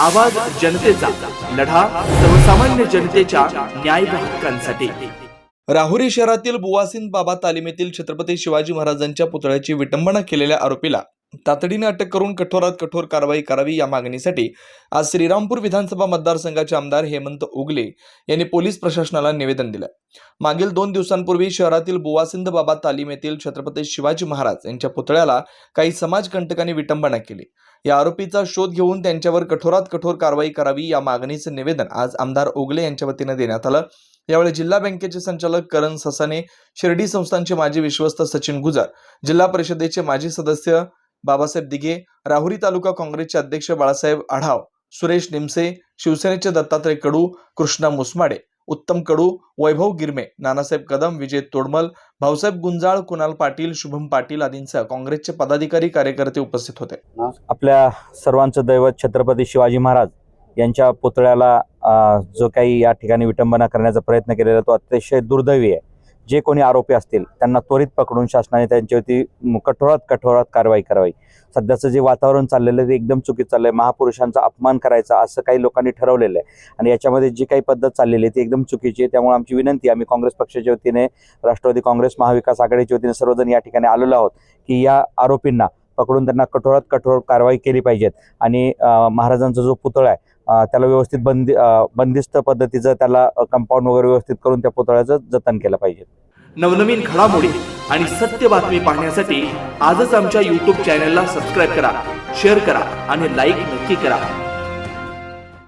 आवाज जनतेचा लढा सर्वसामान्य जनतेच्या न्याय हक्कांसाठी. राहुरी शहरातील बुवासिन बाबा तालिमेतील छत्रपती शिवाजी महाराजांच्या पुतळ्याची विटंबना केलेल्या आरोपीला तातडीने अटक करून कठोरात कठोर कारवाई करावी या मागणीसाठी आज श्रीरामपूर विधानसभा मतदारसंघाचे आमदार हेमंत उगले यांनी पोलीस प्रशासनाला निवेदन दिलं. मागील दोन दिवसांपूर्वी शहरातील बुवासिंद बाबा तालीम येथील छत्रपती शिवाजी महाराज यांच्या पुतळ्याला काही समाजकंटकांनी विटंबना केली. या आरोपीचा शोध घेऊन त्यांच्यावर कठोरात कठोर कारवाई करावी या मागणीचं निवेदन आज आमदार ओगले यांच्या वतीनं देण्यात आलं. यावेळी जिल्हा बँकेचे संचालक करण ससाने शिर्डी संस्थांचे माजी विश्वस्त सचिन गुजर जिल्हा परिषदेचे माजी सदस्य बाबासाहेब दिघे राहुरी तालुका काँग्रेसचे अध्यक्ष बाळासाहेब आढाव सुरेश निमसे शिवसेनेचे दत्तात्रय कडू कृष्णा मुसमाडे उत्तम कडू वैभव गिरमे नानासाहेब कदम विजय तोडमल भाऊसाहेब गुंजाळ कुणाल पाटील शुभम पाटील आदींसह काँग्रेसचे पदाधिकारी कार्यकर्ते उपस्थित होते. आपल्या सर्वांचं दैवत छत्रपती शिवाजी महाराज यांच्या पुतळ्याला जो काही या ठिकाणी विटंबना करण्याचा प्रयत्न केलेला तो अतिशय दुर्दैवी आहे. जे कोणी आरोपी असतील त्यांना त्वरित पकडून शासनाने त्यांच्यावरती कठोरात कठोरात कारवाई करावी. सध्याचं जे वातावरण चाललेलं आहे ते एकदम चुकीचं चाललं आहे महापुरुषांचा अपमान करायचा असं काही लोकांनी ठरवलेलं आहे. आणि याच्यामध्ये जी काही पद्धत चाललेली आहे ती एकदम चुकीची आहे. त्यामुळे आमची विनंती आम्ही काँग्रेस पक्षाच्या वतीने राष्ट्रवादी काँग्रेस महाविकास आघाडीच्या वतीने सर्वजण या ठिकाणी आलेलो आहोत की या आरोपींना पकडून त्यांना कठोरात कठोर कारवाई केली पाहिजेत. आणि महाराजांचा जो पुतळा आहे त्याला व्यवस्थित बंदी बंदिस्त पद्धतीचं त्याला कंपाऊंड वगैरे व्यवस्थित करून त्या पुतळ्याचं जतन केलं पाहिजे. नवनवीन घडामोडी आणि सत्य बातमी पाहण्यासाठी आजच आमच्या यूट्यूब चॅनलला सबस्क्राईब करा शेअर करा आणि लाईक नक्की करा.